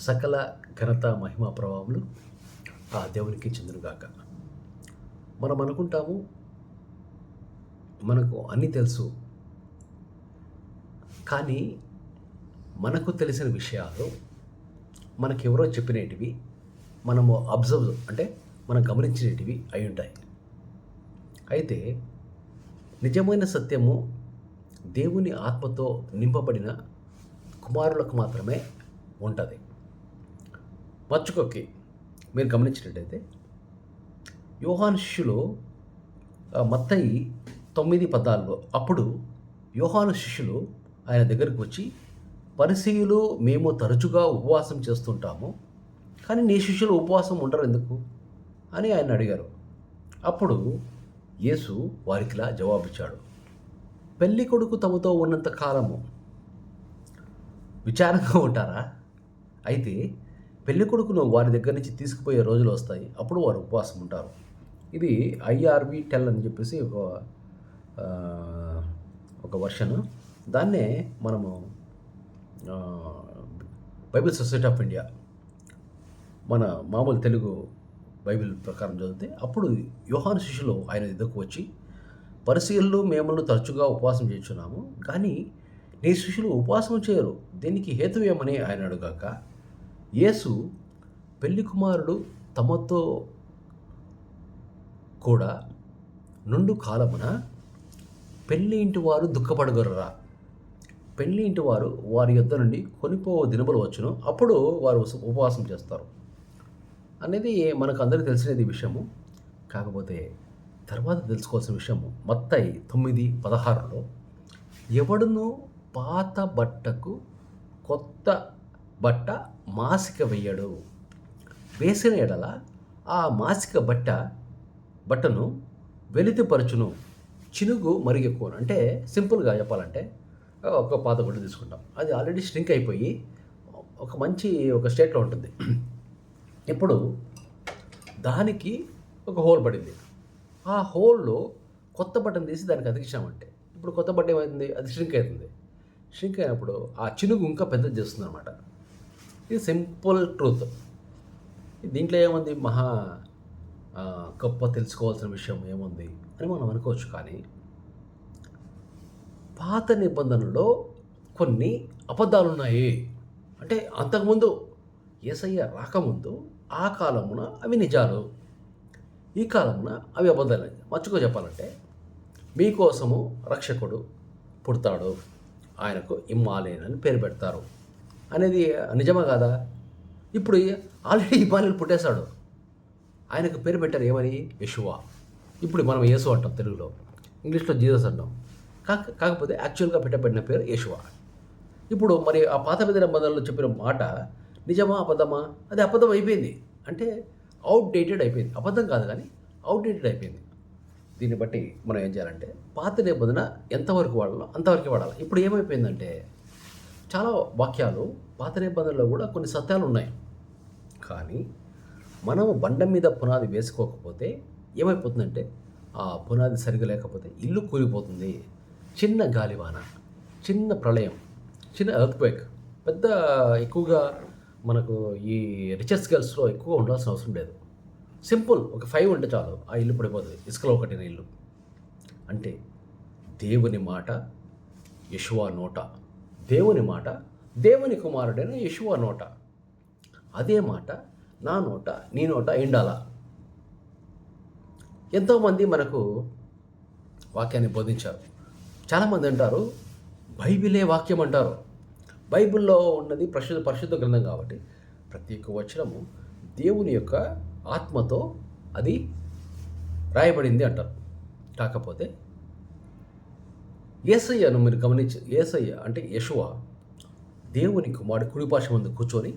సకల ఘనత మహిమ ప్రభావములు ఆ దేవునికి చెందునుగాక. మనం అనుకుంటాము మనకు అన్నీ తెలుసు. కానీ మనకు తెలిసిన విషయాలు మనకెవరో చెప్పినటివి మనము అబ్జర్వ్ అంటే మనం గమనించినటివి అయి ఉంటాయి. అయితే నిజమైన సత్యము దేవుని ఆత్మతో నింపబడిన కుమారులకు మాత్రమే ఉంటుంది. మచ్చుకొక్కి మీరు గమనించినట్టయితే యోహాన్ మత్తయి తొమ్మిది పదాల్లో అప్పుడు యోహాను శిష్యులు ఆయన దగ్గరకు వచ్చి పరిశీలు మేము తరచుగా ఉపవాసం చేస్తుంటాము కానీ నీ శిష్యులు ఉపవాసం ఉండరు ఎందుకు? అని ఆయన అడిగారు. అప్పుడు యేసు వారికిలా జవాబిచ్చాడు. పెళ్ళి కొడుకు తమతో ఉన్నంత కాలము. విచారంగా ఉంటారా? అయితే పెళ్ళి కొడుకును వారి దగ్గర నుంచి తీసుకుపోయే రోజులు వస్తాయి. అప్పుడు వారు ఉపవాసం ఉంటారు. ఇది ఐఆర్వి టెల్ అని చెప్పేసి ఒక ఒక వర్షన్. దాన్నే మనము బైబిల్ సొసైటీ ఆఫ్ ఇండియా మన మామూలు తెలుగు బైబిల్ ప్రకారం చదివితే అప్పుడు యోహాను శిష్యులు ఆయన దగ్గరకు వచ్చి పరిశీలు మేములను తరచుగా ఉపవాసం చేస్తున్నాము కానీ నీ శిష్యులు ఉపవాసం చేయరు. దీనికి హేతు ఏమని ఆయన అడుగాక యేసు పెళ్ళి కుమారుడు తమతో కూడా నుండు కాలమున పెళ్ళి ఇంటి వారు దుఃఖపడగలరా? పెళ్ళి ఇంటి వారు వారి యొద్ద నుండి కొనిపో దినములు వచ్చును అప్పుడు వారు ఉపవాసం చేస్తారు. అనేది మనకు అందరికీ తెలిసినది విషయము. కాకపోతే తర్వాత తెలుసుకోవాల్సిన విషయము మత్తయి తొమ్మిది పదహారులో ఎవడును పాత బట్టకు కొత్త బట్ట మాసిక వెయ్యడు వేసిన ఎడల ఆ మాసిక బట్ట బట్టను వెలితిపరచును. చినుగు మరిగెక్కువను. అంటే సింపుల్గా చెప్పాలంటే ఒక పాత గుడ్డ తీసుకుంటాం. అది ఆల్రెడీ స్ట్రింక్ అయిపోయి ఒక మంచి ఒక స్టేట్లో ఉంటుంది. ఇప్పుడు దానికి ఒక హోల్ పడింది. ఆ హోల్లో కొత్త బటన్ తీసి దానికి అతికించామంటే ఇప్పుడు కొత్త బట్ట ఏమైంది? అది స్ట్రింక్ అవుతుంది. స్ట్రింక్ అయినప్పుడు ఆ చినుగు ఇంకా పెద్దది చేస్తుంది అనమాట ఇది సింపుల్ ట్రూత్. దీంట్లో ఏముంది? మహా గొప్ప తెలుసుకోవాల్సిన విషయం ఏముంది? అని మనం అనుకోవచ్చు కానీ పాత నిబంధనలో కొన్ని అబద్ధాలు ఉన్నాయి అంటే అంతకుముందు ఏసయ్య రాకముందు ఆ కాలమున అవి నిజాలు. ఈ కాలమున అవి అబద్ధాలు. మచ్చుకో చెప్పాలంటే మీకోసము రక్షకుడు పుడతాడు. ఆయనకు ఇమ్మాలేనని అని పేరు పెడతారు. అనేది నిజమా కాదా? ఇప్పుడు ఆల్రెడీ ఇమ్మాలేన్ పుట్టేశాడు. ఆయనకు పేరు పెట్టారు ఏమని? యశువా ఇప్పుడు మనం యేసు అంటాం తెలుగులో. ఇంగ్లీష్లో జీసస్ అంటాం. కాక కాకపోతే యాక్చువల్గా పెట్టబడిన పేరు యశువా ఇప్పుడు మరి ఆ పాత విధి నిబంధనలు చెప్పిన మాట నిజమా అబద్ధమా? అది అబద్ధం అయిపోయింది. అంటే అవుట్ డేటెడ్ అయిపోయింది. అబద్ధం కాదు కానీ అవుట్ డేటెడ్ అయిపోయింది. దీన్ని బట్టి మనం ఏం చేయాలంటే పాత నిబంధన ఎంతవరకు వాడాలో అంతవరకు వాడాలి. ఇప్పుడు ఏమైపోయిందంటే చాలా వాక్యాలు పాత నిబంధనలో కూడా కొన్ని సత్యాలు ఉన్నాయి. కానీ మనము బండ మీద పునాది వేసుకోకపోతే ఏమైపోతుందంటే ఆ పునాది సరిగా లేకపోతే ఇల్లు కూలిపోతుంది. చిన్న గాలివాన చిన్న ప్రళయం చిన్న ఎర్త్క్వేక్ పెద్ద ఎక్కువగా మనకు ఈ రిచర్స్ గర్ల్స్లో ఎక్కువ ఉండాల్సిన అవసరం లేదు. సింపుల్ ఒక ఫైవ్ ఉంటే చాలు ఆ ఇల్లు పడిపోతుంది. ఇసుకలో కట్టిన ఇల్లు. అంటే దేవుని మాట యశువా నోట. దేవుని మాట దేవుని కుమారుడైన యశువ నోట. అదే మాట నా నోట నీ నోట ఎండాలా. ఎంతోమంది మనకు వాక్యాన్ని బోధించారు. చాలామంది అంటారు బైబిలే వాక్యం అంటారు. బైబిల్లో ఉన్నది పరిశుద్ధ పరిశుద్ధ గ్రంథం కాబట్టి ప్రతి ఒక్క వచనము దేవుని యొక్క ఆత్మతో అది రాయబడింది అంటారు. కాకపోతే ఏసయ్యను మీరు గమనించి ఏసయ్య అంటే యశువ దేవుని కుమారుడు కుడిపాష ముందు కూర్చొని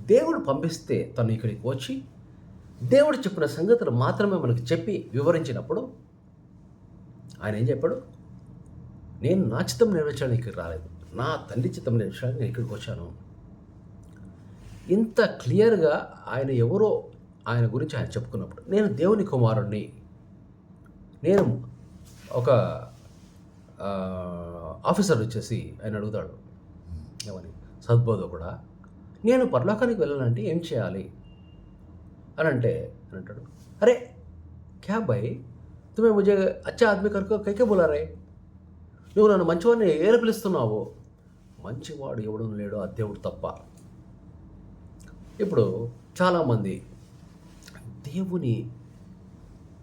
దేవుడు పంపిస్తే తను ఇక్కడికి వచ్చి దేవుడు చెప్పిన సంగతులు మాత్రమే మనకు చెప్పి వివరించినప్పుడు ఆయన ఏం చెప్పాడు? నేను నా చిత్తం నెరవేర్చడానికి ఇక్కడికి రాలేదు. నా తండ్రి చిత్తం నెరవేర్చడానికి నేను ఇక్కడికి వచ్చాను. ఇంత క్లియర్గా ఆయన ఎవరో ఆయన గురించి ఆయన చెప్పుకున్నప్పుడు నేను దేవుని కుమారుణ్ణి. నేను ఒక ఆఫీసర్ వచ్చేసి ఆయన అడుగుతాడు. ఏమని? సద్బోధకుడా నేను పరలోకానికి వెళ్ళాలంటే ఏం చేయాలి? అని అంటే అని అంటాడు. అరే క్యా భాయ్? తుమే ముజే అచ్చా ఆద్మీ కనుక కైకే బోలారే నువ్వు నన్ను మంచివాడిని ఏర పిలుస్తున్నావు? మంచివాడు ఎవడు లేడు ఆ దేవుడు తప్ప. ఇప్పుడు చాలామంది దేవుని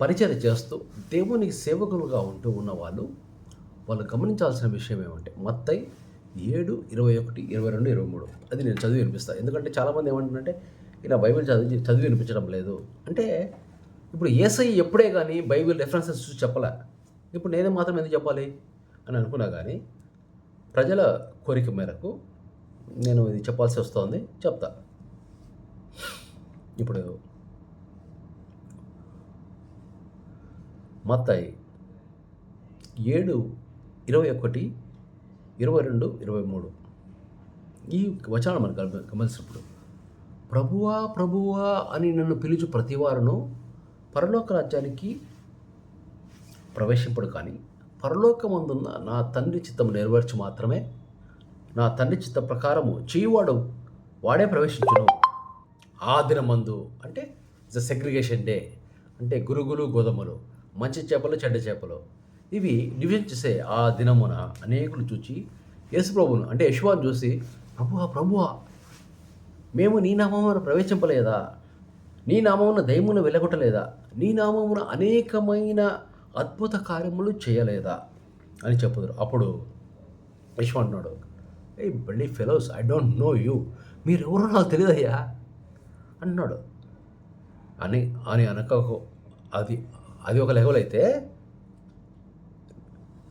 పరిచయం చేస్తూ దేవునికి సేవకులుగా ఉంటూ ఉన్నవాళ్ళు వాళ్ళు గమనించాల్సిన విషయం ఏమంటే మత్తై ఏడు ఇరవై ఒకటి ఇరవై రెండు ఇరవై మూడు. అది నేను చదివి వినిపిస్తాను ఎందుకంటే చాలామంది ఏమంటారంటే ఇలా బైబిల్ చదివి చదివి వినిపించడం లేదు. అంటే ఇప్పుడు ఏసఐ ఎప్పుడే కానీ బైబిల్ రెఫరెన్సెస్ చూసి చెప్పలే. ఇప్పుడు నేనే మాత్రం ఎందుకు చెప్పాలి? అని అనుకున్నా కానీ ప్రజల కోరిక మేరకు నేను ఇది చెప్పాల్సి వస్తుంది. చెప్తా. ఇప్పుడు మత్తాయి ఏడు ఇరవై ఒకటి ఇరవై రెండు ఇరవై మూడు. ఈ వచనాలు మనకు గమనించినప్పుడు ప్రభువా ప్రభువా అని నన్ను పిలుచు ప్రతివారును పరలోక రాజ్యానికి ప్రవేశింపడు కానీ పరలోకమందున్న నా తండ్రి చిత్తము నెరవేర్చి మాత్రమే. నా తండ్రి చిత్త ప్రకారము చేయువాడు వాడే ప్రవేశించును. ఆ దినమందు అంటే ద సెగ్రిగేషన్ డే అంటే గురుగులు గోధుమలు మంచి చేపలు చెడ్డ చేపలు. ఇవి డివిజన్ చేసే ఆ దినమున అనేకులు చూచి యేసుప్రభును అంటే యశ్వాన్ చూసి ప్రభువా ప్రభువా మేము నీ నామమును ప్రవేశింపలేదా? నీ నామమున దయమును వెలగొట్టలేదా? నీ నామమున అనేకమైన అద్భుత కార్యములు చేయలేదా? అని చెప్పుదురు. అప్పుడు యశ్వ అంటున్నాడు ఏ బళ్ళీ fellows I don't know you. మీరెవరో నాకు తెలియదయ్యా అన్నాడు అని అని అనక అది అది ఒక లెవెల్ అయితే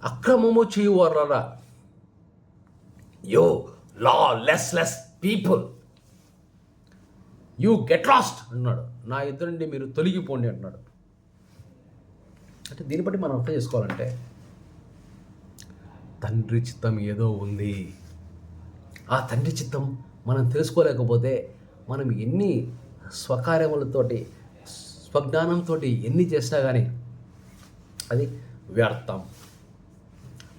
అక్రమము చేయువారా యో lawless less people you get lost అన్నాడు. నా ఇద్దరు నుండి మీరు తొలగిపోండి అంటున్నాడు అంటే దీన్ని బట్టి మనం అర్థం చేసుకోవాలంటే తండ్రి చిత్తం ఏదో ఉంది. ఆ తండ్రి చిత్తం మనం తెలుసుకోలేకపోతే మనం ఎన్ని స్వకార్యములతోటి స్వజ్ఞానంతో ఎన్ని చేసినా కానీ అది వ్యర్థం.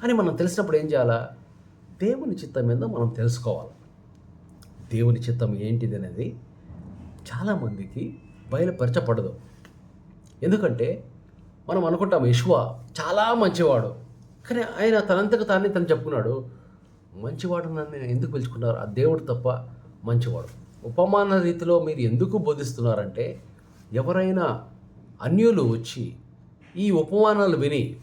అని మనం తెలిసినప్పుడు ఏం చేయాలా? దేవుని చిత్తం ఏందో మనం తెలుసుకోవాలి. దేవుని చిత్తం ఏంటిది అనేది చాలామందికి బయలుపరచపడదు ఎందుకంటే మనం అనుకుంటాం యశ్వ చాలా మంచివాడు. కానీ ఆయన తనంతకు తానే తను చెప్పుకున్నాడు మంచివాడు నన్ను ఎందుకు పిలుచుకున్నారు? ఆ దేవుడు తప్ప మంచివాడు. ఉపమాన రీతిలో మీరు ఎందుకు బోధిస్తున్నారంటే ఎవరైనా అన్యులు వచ్చి ఈ ఉపమానాలు విని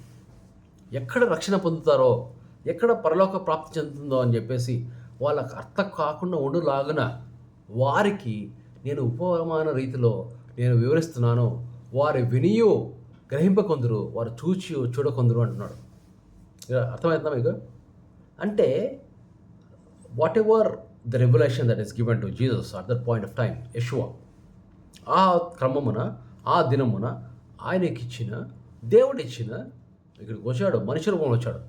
ఎక్కడ రక్షణ పొందుతారో ఎక్కడ పరలోక ప్రాప్తి చెందుతుందో అని చెప్పేసి వాళ్ళకు అర్థం కాకుండా ఉండులాగున వారికి నేను ఉపమాన రీతిలో నేను వివరిస్తున్నాను. వారి వినియో గ్రహింపకొందరు వారు చూచి చూడకొందరు అంటున్నాడు. అర్థమవుతుందా మీకు? అంటే whatever the revolution that is given to Jesus at that point of time Yeshua ఆ క్రమమున ఆ దినమున ఆయనకి ఇచ్చిన ఇక్కడికి వచ్చాడు మనిషి రూపంలో వచ్చాడు.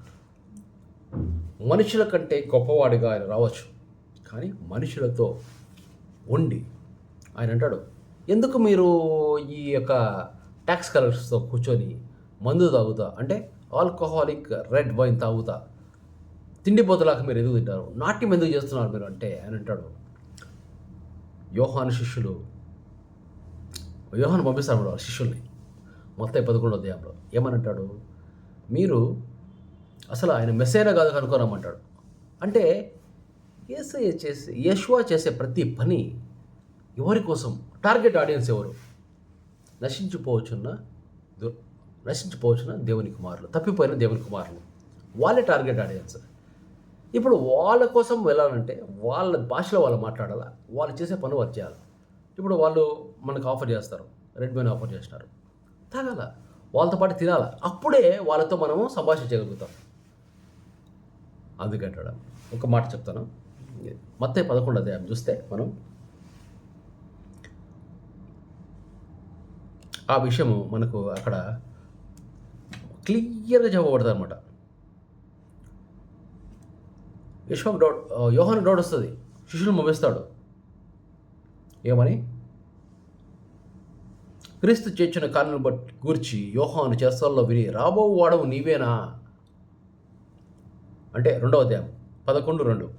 మనుషుల కంటే గొప్పవాడిగా ఆయన రావచ్చు కానీ మనుషులతో ఉండి ఆయన అంటాడు ఎందుకు మీరు ఈ యొక్క ట్యాక్స్ కలెక్టర్స్తో కూర్చొని మందు తాగుతా? అంటే ఆల్కహాలిక్ రెడ్ వైన్ తాగుతా. తిండిపోతలాగా మీరు ఎందుకు తింటారు? నాట్యం ఎందుకు చేస్తున్నారు మీరు? అంటే ఆయన అంటాడు యోహాను శిష్యులు యోహాను పంపిస్తారు వాళ్ళ శిష్యుల్ని. మొత్తం పదకొండో అధ్యాయంలో. ఏమని అంటాడు? మీరు అసలు ఆయన మెస్సైనా కాదు కనుక్కోరమ్మంటాడు. అంటే ఏసఐ చేసే యశ్వా చేసే ప్రతి పని ఎవరి కోసం? టార్గెట్ ఆడియన్స్ ఎవరు? నశించిపోవచ్చున్న నశించిపోవచ్చున్న దేవుని కుమారులు తప్పిపోయిన దేవుని కుమారులు. వాళ్ళే టార్గెట్ ఆడియన్స్. ఇప్పుడు వాళ్ళ కోసం వెళ్ళాలంటే వాళ్ళ భాషలో వాళ్ళు మాట్లాడాలా? వాళ్ళు చేసే పని వాళ్ళు చేయాలి? ఇప్పుడు వాళ్ళు మనకు ఆఫర్ చేస్తారు రెడ్ వైన్ ఆఫర్ చేస్తారు. తాగాల? వాళ్ళతో పాటు తినాలి. అప్పుడే వాళ్ళతో మనము సంభాషించగలుగుతాం. అందుకంటాడు ఒక మాట చెప్తాను. మొత్తం పదకొండు అధ్యాయం చూస్తే మనం ఆ విషయము మనకు అక్కడ క్లియర్గా చెప్పబడుతుంది అనమాట విశ్వం డౌట్ యోహన్ డౌట్ వస్తుంది. శిష్యులు పంపిస్తాడు ఏమని? క్రీస్తు చేర్చిన కార్యను బట్టి గూర్చి యోహాను చేస్తాల్లో విని రాబో వాడవు నీవేనా? అంటే రెండవ అధ్యాయం పదకొండు రెండు.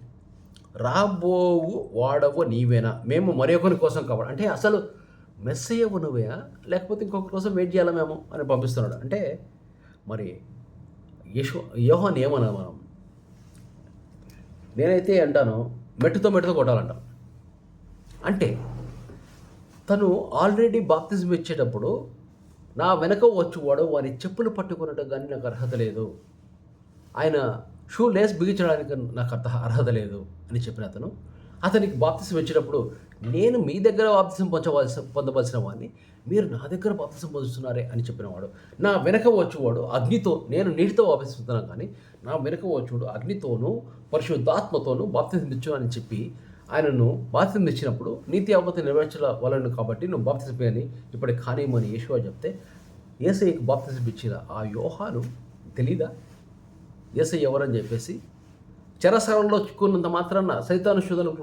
రాబోవు వాడవు నీవేనా? మేము మరొకరి కోసం కాబట్టి అంటే అసలు మెస్సయ్యవు నువ్వేనా లేకపోతే ఇంకొకరి కోసం వెయిట్ చేయాలా మేము? అని పంపిస్తున్నాడు. అంటే మరి యశో యోహాన్ ఏమన్నా మనం? నేనైతే అంటాను మెట్టుతో మెట్టుతో కొట్టాలంటాను అంటే తను ఆల్రెడీ బాప్తిజం ఇచ్చేటప్పుడు నా వెనక వచ్చువాడు వారి చెప్పులు పట్టుకున్నట్టు కానీ నాకు అర్హత లేదు. ఆయన షూ లేస్ బిగించడానికి నాకు అర్థ అర్హత లేదు అని చెప్పిన అతను. అతనికి బాప్తిసం ఇచ్చేటప్పుడు నేను మీ దగ్గర బాప్తిసం పొందవలసిన పొందవలసిన వాడిని మీరు నా దగ్గర బాప్తిసం పొందుతున్నారే అని చెప్పినవాడు. నా వెనక వచ్చేవాడు అగ్నితో నేను నీటితో బాప్తిస్తున్నాను కానీ నా వెనక వచ్చేవాడు అగ్నితోనూ పరిశుద్ధాత్మతోనూ బాప్తిసం ఇచ్చు అని చెప్పి ఆయనను బాప్తిజం ఇచ్చినప్పుడు నీతి అవతి నెరవేర్చవలను కాబట్టి నువ్వు బాప్తిసం అని ఇప్పుడు కానియమని చెప్తే ఏసయ్యకు బాప్తిజం ఇచ్చిన ఆ యోహాను తెలీదా? ఏసై ఎవరని చెప్పేసి చెరసరంలో చిక్కున్నంత మాత్రాన సైతాను శోధనకు